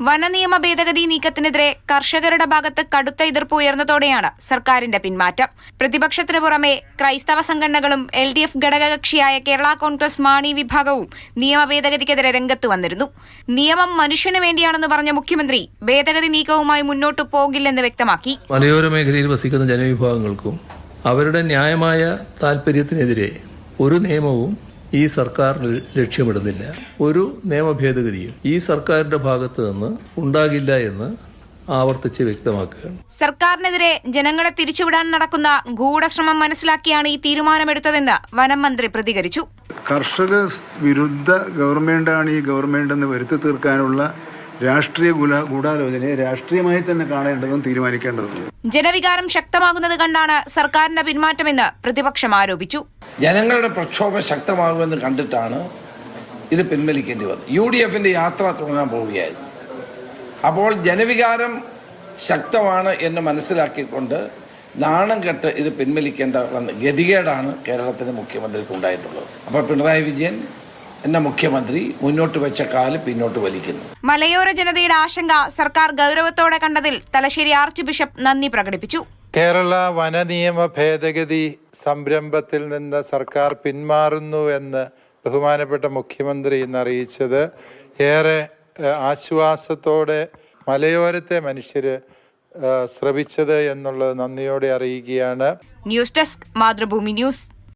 വനനിയമ ഭേദഗതി നീക്കത്തിനെതിരെ കർഷകരുടെ ഭാഗത്ത് കടുത്ത എതിർപ്പ് ഉയർന്നതോടെയാണ് സർക്കാരിന്റെ പിന്മാറ്റം. പ്രതിപക്ഷത്തിന് പുറമെ ക്രൈസ്തവ സംഘടനകളും എൽ ഡി എഫ് ഘടകകക്ഷിയായ കേരള കോൺഗ്രസ് മാണി വിഭാഗവും നിയമ ഭേദഗതിക്കെതിരെ രംഗത്ത് വന്നിരുന്നു. നിയമം മനുഷ്യന് വേണ്ടിയാണെന്ന് പറഞ്ഞ മുഖ്യമന്ത്രി ഭേദഗതി നീക്കവുമായി മുന്നോട്ടു പോകില്ലെന്ന് വ്യക്തമാക്കി. മലയോര മേഖലയിൽ വസിക്കുന്ന ജനവിഭാഗങ്ങൾക്കും അവരുടെ ന്യായമായ താല്പര്യത്തിനെതിരെ ഒരു നിയമവും ഈ സർക്കാർ ലക്ഷ്യമിടുന്നില്ല. ഒരു നിയമ ഭേദഗതിയും ഈ സർക്കാരിന്റെ ഭാഗത്ത് നിന്ന് ഉണ്ടാകില്ല എന്ന് ആവർത്തിച്ച് വ്യക്തമാക്കുകയാണ്. സർക്കാരിനെതിരെ ജനങ്ങളെ തിരിച്ചുവിടാൻ നടക്കുന്ന ഗൂഢശ്രമം മനസ്സിലാക്കിയാണ് ഈ തീരുമാനമെടുത്തതെന്ന് വനം മന്ത്രി പ്രതികരിച്ചു. കർഷക വിരുദ്ധ ഗവൺമെന്റാണ് ഈ ഗവൺമെന്റ് എന്ന് വരുത്തി തീർക്കാനുള്ള രാഷ്ട്രീയ ഗൂഢാലോചനയെ രാഷ്ട്രീയമായി തന്നെ കാണേണ്ടതും തീരുമാനിക്കേണ്ടതും. ജനവികാരം ശക്തമാകുന്നത് കണ്ടാണ് സർക്കാരിന്റെ പിന്മാറ്റമെന്ന് പ്രതിപക്ഷം ആരോപിച്ചു. ജനങ്ങളുടെ പ്രക്ഷോഭം ശക്തമാകുമെന്ന് കണ്ടിട്ടാണ് ഇത് പിൻവലിക്കേണ്ടി വന്നത്. യു ഡി എഫിന്റെ യാത്ര തുടങ്ങാൻ പോവുകയായിരുന്നു. അപ്പോൾ ജനവികാരം ശക്തമാണ് എന്ന് മനസ്സിലാക്കിക്കൊണ്ട് നാണം കെട്ട് ഇത് പിൻവലിക്കേണ്ട വന്ന ഗതികേടാണ് കേരളത്തിന്റെ മുഖ്യമന്ത്രിക്ക് ഉണ്ടായിട്ടുള്ളത്. അപ്പോൾ പിണറായി വിജയൻ എന്ന മുഖ്യമന്ത്രി മുന്നോട്ട് വെച്ച കാൽ പിന്നോട്ട് വലിക്കുന്നു. മലയോര ജനതയുടെ ആശങ്ക സർക്കാർ ഗൗരവത്തോടെ കണ്ടതിൽ തലശ്ശേരി ആർച്ച് ബിഷപ്പ് നന്ദി പ്രകടിപ്പിച്ചു. കേരള വന നിയമ ഭേദഗതി സംരംഭത്തിൽ നിന്ന് സർക്കാർ പിന്മാറുന്നു എന്ന് ബഹുമാനപ്പെട്ട മുഖ്യമന്ത്രി ഇന്ന് അറിയിച്ചത്. ഏറെ ആശ്വാസത്തോടെ മലയോരത്തെ മനുഷ്യർ ശ്രവിച്ചത് എന്നുള്ളത് നന്ദിയോടെ അറിയിക്കുകയാണ്. News desk Mathrubhumi news.